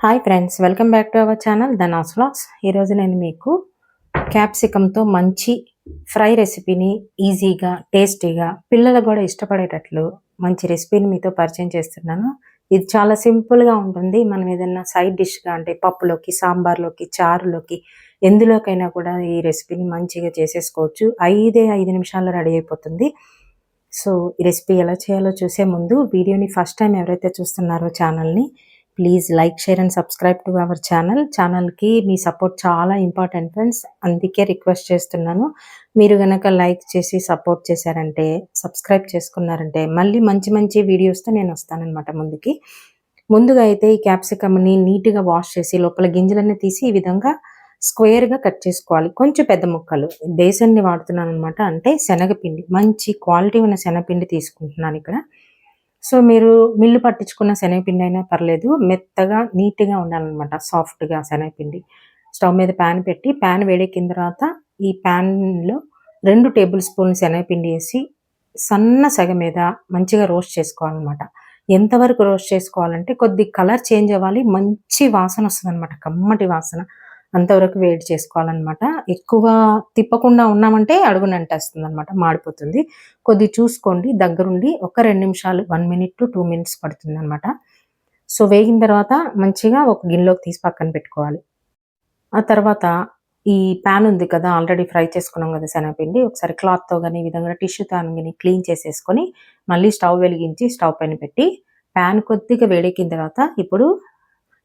Hi friends welcome back to our channel Dhana's vlogs ఈరోజు నేను మీకు క్యాప్సికంతో మంచి ఫ్రై రెసిపీని ఈజీగా టేస్టీగా పిల్లలు కూడా ఇష్టపడేటట్లు మంచి రెసిపీని మీతో పరిచయం చేస్తున్నాను. ఇది చాలా సింపుల్గా ఉంటుంది. మనం ఏదైనా సైడ్ డిష్గా అంటే పప్పులోకి సాంబార్లోకి చారులోకి ఎందులోకైనా కూడా ఈ రెసిపీని మంచిగా చేసేసుకోవచ్చు. ఐదే ఐదు నిమిషాల్లో రెడీ అయిపోతుంది. సో ఈ రెసిపీ ఎలా చేయాలో చూసే ముందు వీడియోని ఫస్ట్ టైం ఎవరైతే చూస్తున్నారో ఛానల్ని please like share and subscribe to our channel ఛానల్కి మీ సపోర్ట్ చాలా ఇంపార్టెంట్ ఫ్రెండ్స్ అందుకే రిక్వెస్ట్ చేస్తున్నాను. మీరు కనుక లైక్ చేసి సపోర్ట్ చేశారంటే సబ్స్క్రైబ్ చేసుకున్నారంటే మళ్ళీ మంచి మంచి వీడియోస్తో నేను వస్తానన్నమాట ముందుకి. ముందుగా అయితే ఈ క్యాప్సికమ్ని నీట్గా వాష్ చేసి లోపల గింజలన్నీ తీసి ఈ విధంగా స్క్వేర్గా కట్ చేసుకోవాలి. కొంచెం పెద్ద ముక్కలు. బేసన్ని వాడుతున్నాను అనమాట అంటే శనగపిండి. మంచి క్వాలిటీ ఉన్న శనగపిండి తీసుకుంటున్నాను ఇక్కడ. సో మీరు మిల్లు పట్టించుకున్న శనగపిండి అయినా పర్లేదు మెత్తగా నీట్గా ఉండాలన్నమాట. సాఫ్ట్గా శనగపిండి. స్టవ్ మీద ప్యాన్ పెట్టి ప్యాన్ వేడెక్కిన తర్వాత ఈ ప్యాన్లో రెండు టేబుల్ స్పూన్ శనగపిండి వేసి సన్న సగ మీద మంచిగా రోస్ట్ చేసుకోవాలన్నమాట. ఎంతవరకు రోస్ట్ చేసుకోవాలంటే కొద్ది కలర్ చేంజ్ అవ్వాలి మంచి వాసన వస్తుంది అనమాట కమ్మటి వాసన. అంతవరకు వేడి చేసుకోవాలన్నమాట. ఎక్కువ తిప్పకుండా ఉన్నామంటే అడుగునంటేస్తుంది అనమాట మాడిపోతుంది. కొద్ది చూసుకోండి దగ్గరుండి ఒక రెండు నిమిషాలు one minute to two minutes పడుతుంది అనమాట సో వేగిన తర్వాత మంచిగా ఒక గిన్నెలోకి తీసి పక్కన పెట్టుకోవాలి. ఆ తర్వాత ఈ ప్యాన్ ఉంది కదా ఆల్రెడీ ఫ్రై చేసుకున్నాం కదా శనగపిండి ఒకసారి క్లాత్తో కానీ ఈ విధంగా టిష్యూతో కానీ క్లీన్ చేసేసుకొని మళ్ళీ స్టవ్ వెలిగించి స్టవ్ పైన పెట్టి ప్యాన్ కొద్దిగా వేడెక్కిన తర్వాత ఇప్పుడు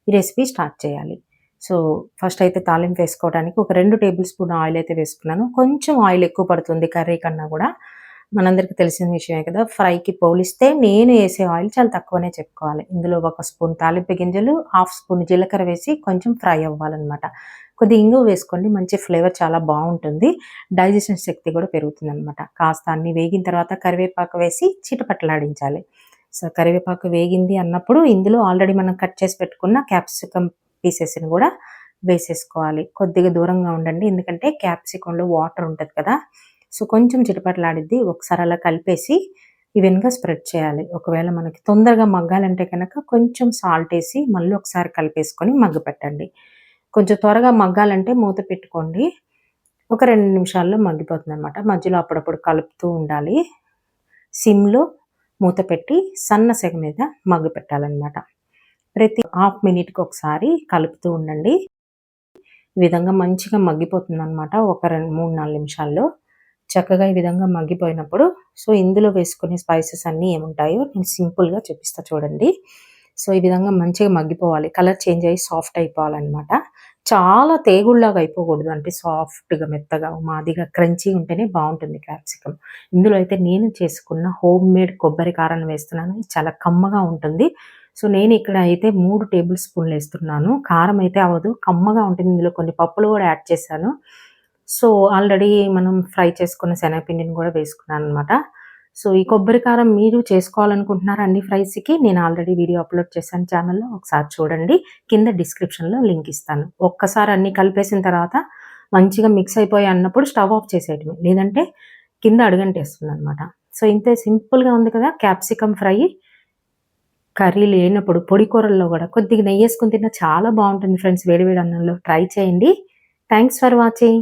ఈ రెసిపీ స్టార్ట్ చేయాలి. సో ఫస్ట్ అయితే తాలింపు వేసుకోవడానికి ఒక రెండు టేబుల్ స్పూన్ ఆయిల్ అయితే వేసుకున్నాను. కొంచెం ఆయిల్ ఎక్కువ పడుతుంది కర్రీ కన్నా కూడా. మనందరికీ తెలిసిన విషయమే కదా ఫ్రైకి పోలిస్తే నేను వేసే ఆయిల్ చాలా తక్కువనే చెప్పుకోవాలి. ఇందులో ఒక స్పూన్ తాలింపు గింజలు హాఫ్ స్పూన్ జీలకర్ర వేసి కొంచెం ఫ్రై అవ్వాలన్నమాట. కొద్ది ఇంగు వేసుకోండి మంచి ఫ్లేవర్ చాలా బాగుంటుంది. డైజెషన్ శక్తి కూడా పెరుగుతుంది అనమాట కాస్త అన్ని వేగిన తర్వాత కరివేపాకు వేసి చిటపట్లాడించాలి సో కరివేపాకు వేగింది అన్నప్పుడు ఇందులో ఆల్రెడీ మనం కట్ చేసి పెట్టుకున్న క్యాప్సికమ్ పీసెస్ని కూడా వేసేసుకోవాలి. కొద్దిగా దూరంగా ఉండండి. ఎందుకంటే క్యాప్సికంలో వాటర్ ఉంటుంది కదా. సో కొంచెం చిటపట్లాడిద్ది. ఒకసారి అలా కలిపేసి ఈవెన్గా స్ప్రెడ్ చేయాలి. ఒకవేళ మనకి తొందరగా మగ్గాలంటే కనుక కొంచెం సాల్ట్ వేసి మళ్ళీ ఒకసారి కలిపేసుకొని మగ్గు పెట్టండి. కొంచెం త్వరగా మగ్గాలంటే మూత పెట్టుకోండి. ఒక రెండు నిమిషాల్లో మగ్గిపోతుంది అనమాట మధ్యలో అప్పుడప్పుడు కలుపుతూ ఉండాలి. సిమ్లో మూత పెట్టి సన్న సెగ మీద మగ్గు పెట్టాలన్నమాట. ప్రతి హాఫ్ మినిట్కి ఒకసారి కలుపుతూ ఉండండి. ఈ విధంగా మంచిగా మగ్గిపోతుంది అనమాట ఒక రెండు మూడు నాలుగు నిమిషాల్లో. చక్కగా ఈ విధంగా మగ్గిపోయినప్పుడు సో ఇందులో వేసుకునే స్పైసెస్ అన్నీ ఏముంటాయో నేను సింపుల్గా చూపిస్తా చూడండి. సో ఈ విధంగా మంచిగా మగ్గిపోవాలి. కలర్ చేంజ్ అయ్యి సాఫ్ట్ అయిపోవాలన్నమాట. చాలా తేగుళ్ళగా అయిపోకూడదు అంటే సాఫ్ట్గా మెత్తగా మాదిగా క్రంచీ ఉంటేనే బాగుంటుంది క్యాప్సికమ్. ఇందులో అయితే నేను చేసుకున్న హోమ్ మేడ్ కొబ్బరి కారం వేస్తున్నాను చాలా కమ్మగా ఉంటుంది. సో నేను ఇక్కడ అయితే మూడు టేబుల్ స్పూన్లు వేస్తున్నాను. కారం అయితే అవ్వదు. కమ్మగా ఉంటుంది. ఇందులో కొన్ని పప్పులు కూడా యాడ్ చేశాను. సో ఆల్రెడీ మనం ఫ్రై చేసుకున్న శనగపిండిని కూడా వేసుకున్నాను అనమాట సో ఈ కొబ్బరి కారం మీరు చేసుకోవాలనుకుంటున్నారు అన్ని ఫ్రైస్కి నేను ఆల్రెడీ వీడియో అప్లోడ్ చేశాను ఛానల్లో. ఒకసారి చూడండి. కింద డిస్క్రిప్షన్లో లింక్ ఇస్తాను. ఒక్కసారి అన్ని కలిపేసిన తర్వాత మంచిగా మిక్స్ అయిపోయి అన్నప్పుడు స్టవ్ ఆఫ్ చేసేయటమే. లేదంటే కింద అడుగంటేస్తుంది అనమాట సో ఇంతే సింపుల్గా ఉంది కదా క్యాప్సికమ్ ఫ్రై. కర్రీ లేనప్పుడు పొడి కూరల్లో కూడా కొద్దిగా నెయ్యి వేసుకుని తిన్నా చాలా బాగుంటుంది ఫ్రెండ్స్. వేడివేడి అన్నంలో ట్రై చేయండి. Thanks for watching.